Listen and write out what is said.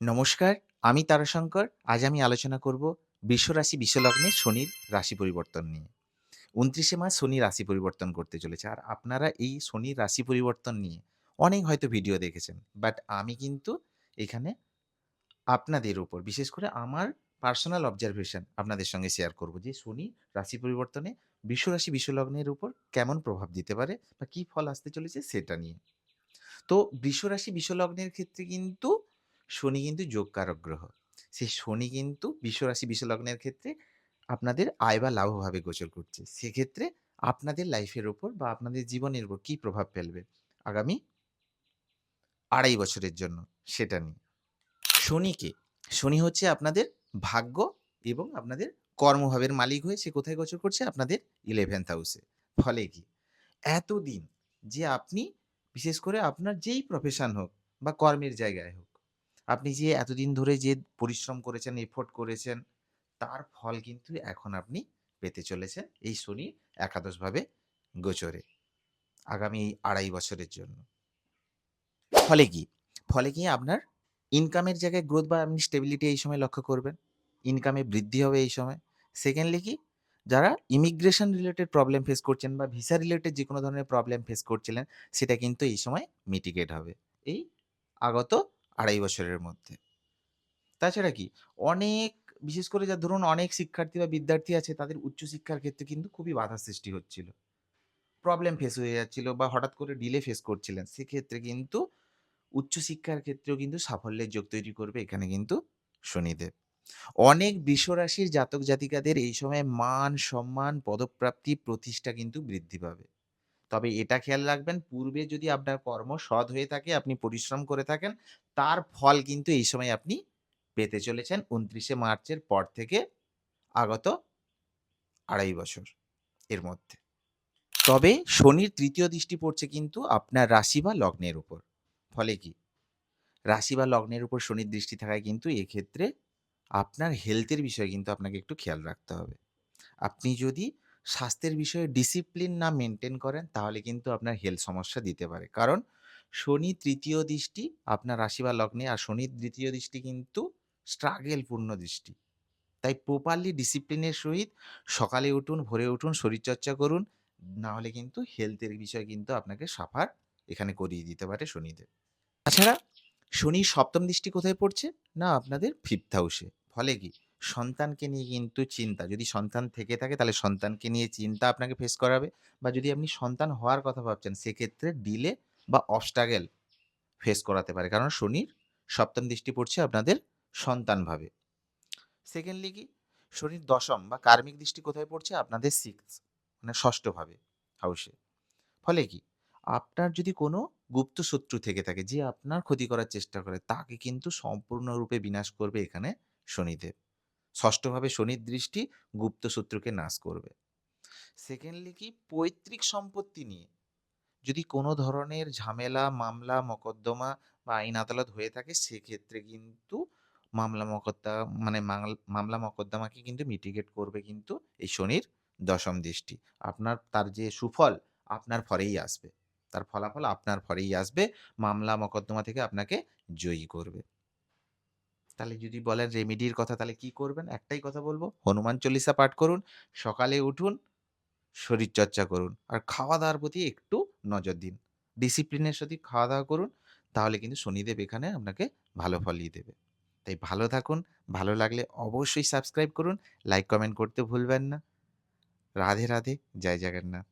নমস্কার, আমি তারাশঙ্কর। আজ আমি আলোচনা করব বৃষরাশি বিশ্বলগ্নে শনির রাশি পরিবর্তন নিয়ে। উনত্রিশে মাস শনি রাশি পরিবর্তন করতে চলেছে। আর আপনারা এই শনির রাশি পরিবর্তন নিয়ে অনেক হয়তো ভিডিও দেখেছেন। বাট আমি কিন্তু এখানে আপনাদের উপর বিশেষ করে আমার পার্সোনাল অবজারভেশন আপনাদের সঙ্গে শেয়ার করব যে শনি রাশি পরিবর্তনে বৃষরাশি বিশ্বলগ্নের উপর কেমন প্রভাব দিতে পারে বা কী ফল আসতে চলেছে সেটা নিয়ে। তো বৃষরাশি বিশ্বলগ্নের ক্ষেত্রে কিন্তু শনি কিন্তু যোগকারক গ্রহ। সেই শনি কিন্তু বিশ্বরাশি বিশ্বলগ্নের ক্ষেত্রে আপনাদের আয় বা লাভভাবে গোচর করছে। সেক্ষেত্রে আপনাদের লাইফের উপর বা আপনাদের জীবনের উপর কী প্রভাব ফেলবে আগামী আড়াই বছরের জন্য সেটা নিয়ে। শনিকে শনি হচ্ছে আপনাদের ভাগ্য এবং আপনাদের কর্মভাবের মালিক হয়ে সে কোথায় গোচর করছে? আপনাদের 11th হাউসে। ফলে কি? এতদিন যে আপনি বিশেষ করে আপনার যেই প্রফেশন হোক বা কর্মের জায়গায় হোক, আপনি যে এতদিন ধরে যে পরিশ্রম করেছেন, এফোর্ট করেছেন, তার ফল কিন্তু এখন আপনি পেতে চলেছেন এই শনি একাদশভাবে গোচরে। আগামী আড়াই বছরের জন্য। ফলে কি? ফলে কি আপনার ইনকামের জায়গায় গ্রোথ বা আপনি স্টেবিলিটি এই সময় লক্ষ্য করবেন। ইনকামে বৃদ্ধি হবে এই সময়। সেকেন্ডলি কি? যারা ইমিগ্রেশন রিলেটেড প্রবলেম ফেস করছেন বা ভিসা রিলেটেড যে কোনো ধরনের প্রবলেম ফেস করছিলেন, সেটা কিন্তু এই সময় মিটিগেট হবে। এই আগত আড়াই বছরের মধ্যে। তাছাড়া কি? অনেক বিশেষ করে যা ধরুন অনেক শিক্ষার্থী বা বিদ্যার্থী আছে তাদের উচ্চশিক্ষার ক্ষেত্রে কিন্তু খুবই বাধা সৃষ্টি হচ্ছিল। প্রবলেম ফেস হয়ে যাচ্ছিল বা হঠাৎ করে ডিলে ফেস করছিলেন। সেক্ষেত্রে কিন্তু উচ্চশিক্ষার ক্ষেত্রেও কিন্তু সাফল্যের যোগ তৈরি করবে এখানে কিন্তু শনিদেব। অনেক বিশ্বরাশির জাতক জাতিকাদের এই সময় মান, সম্মান, পদপ্রাপ্তি, প্রতিষ্ঠা কিন্তু বৃদ্ধি পাবে। তবে এটা খেয়াল রাখবেন পূর্বে যদি আপনার কর্ম সৎ হয়ে থাকে, আপনি পরিশ্রম করে থাকেন, তার ফল কিন্তু এই সময় আপনি পেতে চলেছেন ২৯শে মার্চের পর থেকে আগত আড়াই বছর এর মধ্যে। তবে শনির তৃতীয় দৃষ্টি পড়ছে কিন্তু আপনার রাশি বা লগ্নের উপর। ফলে কি? রাশি বা লগ্নের উপর শনির দৃষ্টি থাকায় কিন্তু এক্ষেত্রে আপনার হেলথের বিষয়ে কিন্তু আপনাকে একটু খেয়াল রাখতে হবে। আপনি যদি স্বাস্থ্যের বিষয়ে ডিসিপ্লিন না মেনটেন করেন তাহলে কিন্তু আপনার হেলথ সমস্যা দিতে পারে। কারণ শনি তৃতীয় দৃষ্টি আপনার রাশি বা লগ্নে আর শনির দ্বিতীয় দৃষ্টি কিন্তু স্ট্রাগেল পূর্ণ দৃষ্টি। তাই প্রপারলি ডিসিপ্লিনের সহিত সকালে উঠুন, ভোরে উঠুন, শরীরচর্চা করুন। না হলে কিন্তু হেলথের বিষয় কিন্তু আপনাকে সাফার এখানে করিয়ে দিতে পারে শনিদেব। তাছাড়া শনির সপ্তম দৃষ্টি কোথায় পড়ছে? না আপনাদের ফিফথ হাউসে। ফলে কি? সন্তানকে নিয়ে কিন্তু চিন্তা। যদি সন্তান থেকে থাকে, তাহলে সন্তানকে নিয়ে চিন্তা আপনাকে ফেস করাবে বা যদি আপনি সন্তান হওয়ার কথা ভাবছেন, সেক্ষেত্রে ডিলে বা অবস্ট্রাগল ফেস করাতে পারে। কারণ শনির সপ্তম দৃষ্টি পড়ছে আপনাদের সন্তানভাবে। সেকেন্ডলি কি? শনির দশম বা কার্মিক দৃষ্টি কোথায় পড়ছে? আপনাদের সিক্স মানে ষষ্ঠ ভাবে হাউসে। ফলে কি? আপনার যদি কোনো গুপ্ত শত্রু থেকে থাকে, যে আপনার ক্ষতি করার চেষ্টা করে, তাকে কিন্তু সম্পূর্ণরূপে বিনাশ করবে এখানে শনিদেব। ষষ্ঠভাবে শনির দৃষ্টি গুপ্ত শত্রুকে নাশ করবে। সেকেন্ডলি কি? পৈতৃক সম্পত্তি নিয়ে যদি কোনো ধরনের ঝামেলা, মামলা, মকদ্দমা বা আইন আদালত হয়ে থাকে সেক্ষেত্রে কিন্তু মামলা মকদ্দা মানে মাংল মামলা মকদ্দমাকে কিন্তু মিটিগেট করবে কিন্তু এই শনির দশম দৃষ্টি। আপনার তার যে সুফল আপনার ফরেই আসবে। তার ফলাফল আপনার ফরেই আসবে। মামলা মকদ্দমা থেকে আপনাকে জয়ী করবে। তাহলে যদি বলেন রেমেডির কথা তাহলে কি করবেন? একটাই কথা বলব, হনুমান চল্লিশা পাঠ করুন, সকালে উঠুন, শরীরচর্চা করুন। আর খাওয়া-দাওয়ার প্রতি একটু নজর দিন। ডিসিপ্লিনের সহিত খাওয়া-দাওয়া করুন। তাহলে কিন্তু শনিদেব এখানে আপনাকে ভালো ফলই দেবে। তাই ভালো থাকুন। ভালো লাগলে অবশ্যই সাবস্ক্রাইব করুন। লাইক, কমেন্ট করতে ভুলবেন না। রাধে, রাধে। জয় জগন্নাথ।